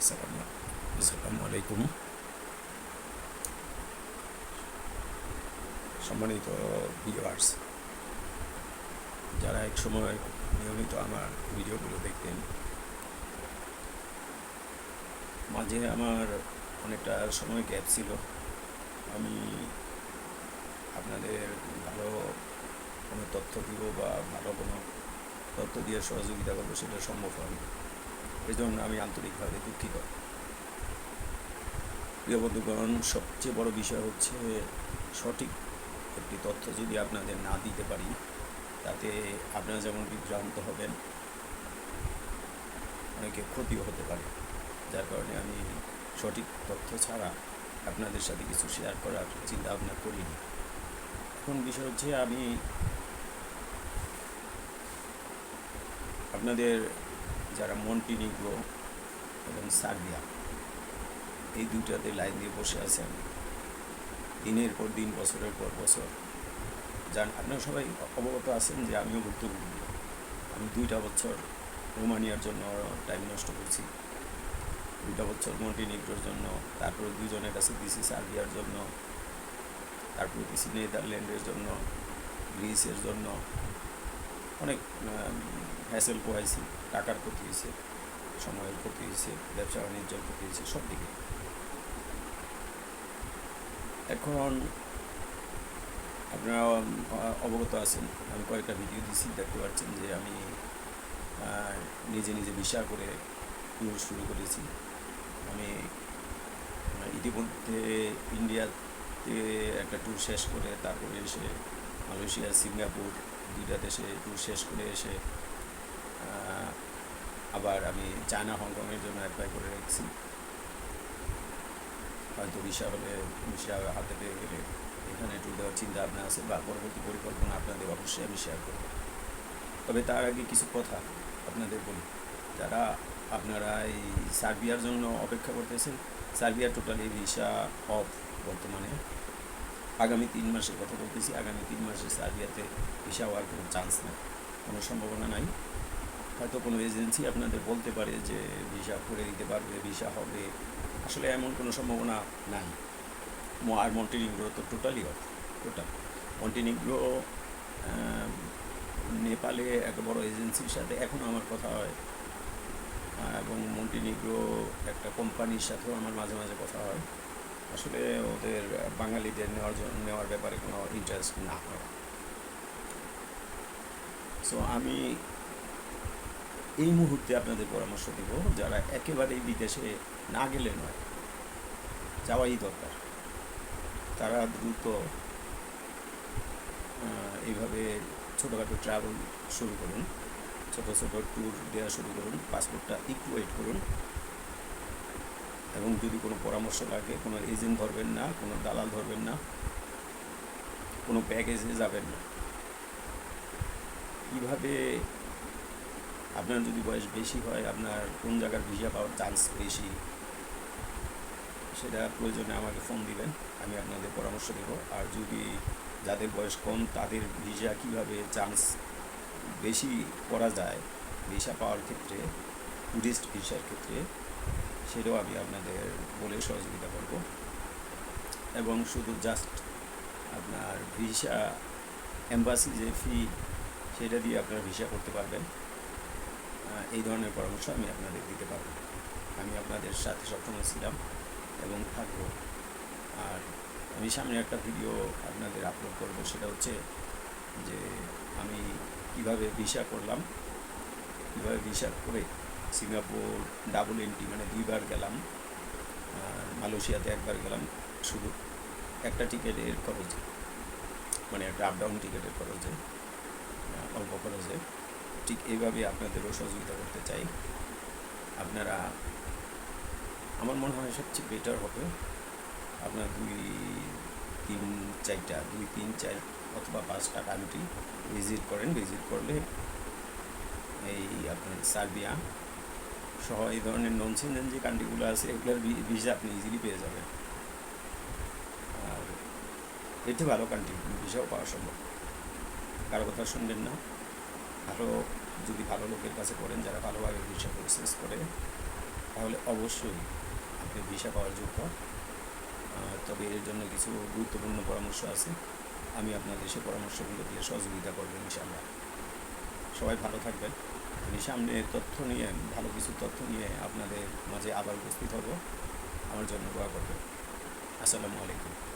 আসসালামু আসসালামু আলাইকুম সম্মানিত ভিউয়ার্স যারা এক সময় নিয়মিত আমার ভিডিওগুলো দেখতেন, মাঝে আমার অনেকটা সময় গ্যাপ ছিল। আমি আপনাদের ভালো কোনো তথ্য দিব বা ভালো কোনো তথ্য দিয়ে সহযোগিতা করব সেটা সম্ভব হয়নি। এই জন্য আমি আন্তরিকভাবে দুঃখিত। প্রিয় বন্ধুগণ, সবচেয়ে বড় বিষয় হচ্ছে সঠিক একটি তথ্য যদি আপনাদের না দিতে পারি, তাতে আপনারা যেমন বিভ্রান্ত হবেন, অনেকে ক্ষতিও হতে পারে। যার কারণে আমি সঠিক তথ্য ছাড়া আপনাদের সাথে কিছু শেয়ার করার চিন্তা ভাবনা করিনি। এখন বিষয় হচ্ছে আমি আপনাদের যারা মন্টিনিগ্রো এবং সার্বিয়া, এই দুইটাতে লাইন দিয়ে বসে আছেন। দিনের পর দিন, বছরের পর বছর। যান আপনারা সবাই অবগত আছেন যে আমিও ভুক্তভোগী। আমি দুইটা বছর রোমানিয়ার জন্য টাইম নষ্ট করছি। দুইটা বছর মন্টিনিগ্রোর জন্য, তারপরে দুজনের কাছে দিছি সার্বিয়ার জন্য, তারপরে দিছি নেদারল্যান্ডের জন্য, গ্রিসের জন্য। অনেক হ্যাসেল পোহাইছি টাকার ক্ষতি হয়েছে, সময়ের ক্ষতি হয়েছে, ব্যবসা বাণিজ্যের ক্ষতি হয়েছে, সব দিকে। এখন আপনারা অবগত আছেন, আমি কয়েকটা ভিডিও দিছি, দেখতে পাচ্ছেন যে আমি নিজে নিজে ভিসা করে ট্যুর শুরু করেছি। আমি ইতিমধ্যে ইন্ডিয়াতে একটা ট্যুর শেষ করে, তারপরে এসে মালয়েশিয়া, সিঙ্গাপুর, দুইটা দেশে ট্যুর শেষ করে এসে আবার আমি চায়না, হংকংয়ের জন্য অ্যাপ্লাই করে রেখেছি। হয়তো ভিসা হলে ভিসা হাতে পেয়ে গেলে এখানে ট্যুর দেওয়ার চিন্তা ভাবনা আছে বা পরবর্তী পরিকল্পনা আপনাদের অবশ্যই আমি শেয়ার করব। তবে তার আগে কিছু কথা আপনাদের বলি। যারা আপনারা এই সার্বিয়ার জন্য অপেক্ষা করতেছেন, সার্বিয়া টোটালি ভিসা অফ বর্তমানে। আগামী তিন মাসের কথা বলতেছি, আগামী তিন মাসে সার্বিয়াতে ভিসা হওয়ার কোনো চান্স নেই, কোনো সম্ভাবনা নাই। হয়তো কোনো এজেন্সি আপনাদের বলতে পারে যে ভিসা করে দিতে পারবে, ভিসা হবে? আসলে এমন কোনো সম্ভাবনা নাই। আর মন্টিনিগ্রো তো টোটালি অফ টোটাল। মন্টিনিগ্রো নেপালে একটা বড় এজেন্সির সাথে এখনও আমার কথা হয়। এবং মন্টিনিগ্রো একটা কোম্পানির সাথেও আমার মাঝে মাঝে কথা হয়। আসলে ওদের বাঙালিদের নেওয়ার জন্য নেওয়ার ব্যাপারে কোনো ইন্টারেস্ট না হয়। সো আমি এই মুহূর্তে আপনাদের পরামর্শ দেব, যারা একেবারেই বিদেশে না গেলে নয়, যাওয়াই দরকার। তারা দ্রুত এইভাবে ছোটোখাটো ট্রাভেল শুরু করুন, ছোটো ছোটো ট্যুর দেওয়া শুরু করুন পাসপোর্টটা একটু ওয়েট করুন। এবং যদি কোনো পরামর্শ লাগে, কোনো এজেন্ট ধরবেন না, কোনো দালাল ধরবেন না, কোনো প্যাকেজে যাবেন না। কীভাবে আপনার যদি বয়স বেশি হয়, আপনার কোন জায়গার ভিসা পাওয়ার চান্স বেশি? সেটা প্রয়োজনে আমাকে ফোন দিবেন, আমি আপনাদের পরামর্শ দেব। আর যদি যাদের বয়স কম, তাদের ভিসা কীভাবে চান্স বেশি করা যায়, ভিসা পাওয়ার ক্ষেত্রে ট্যুরিস্ট ভিসার ক্ষেত্রে, সেটাও আমি আপনাদের বলে সহযোগিতা করব। এবং শুধু জাস্ট আপনার ভিসা এম্বাসি যে ফি সেটা দিয়ে আপনারা ভিসা করতে পারবেন। এই ধরনের পরামর্শ আমি আপনাদের দিতে পারব। আমি আপনাদের সাথে সবসময় ছিলাম এবং থাকব। আর আমি সামনে একটা ভিডিও আপনাদের আপলোড করব, সেটা হচ্ছে যে আমি কীভাবে ভিসা করলাম, কীভাবে ভিসা করে সিঙ্গাপুর ডাবল এন্ট্রি মানে দুইবার গেলাম মালয়েশিয়াতে একবার গেলাম, শুধু একটা টিকিটের খরচে মানে একটা আপ ডাউন টিকিটের খরচে অল্প খরচে। ঠিক এইভাবে আপনাদেরও সহযোগিতা করতে চাই। আপনারা, আমার মনে হয় সবচেয়ে বেটার হবে। আপনার দুই তিন চারটা, দুই তিন চার অথবা পাঁচটা কান্ট্রি ভিজিট করেন। ভিজিট করলে এই আপনার সার্বিয়া সহ এই ধরনের নন সিনজেন যে কান্ট্রিগুলো আছে, এগুলোর ভিসা আপনি ইজিলি পেয়ে যাবেন। আর এটি ভালো কান্ট্রি ভিসাও পাওয়া সম্ভব। কারও কথা শুনবেন না। ভালো যদি ভালো লোকের কাছে করেন, যারা ভালোভাবে ভিসা প্রসেস করে, তাহলে অবশ্যই আপনি ভিসা পাওয়ার যোগ্য। তবে এর জন্য কিছু গুরুত্বপূর্ণ পরামর্শ আছে। আমি আপনাদের সে পরামর্শগুলো দিয়ে সহযোগিতা করবেন ইনশাআল্লাহ। সবাই ভালো থাকবেন। আমি সামনে তথ্য নিয়ে, ভালো কিছু তথ্য নিয়ে আপনাদের মাঝে আবার উপস্থিত হব। আমার জন্য দোয়া করবেন। আসসালামু আলাইকুম।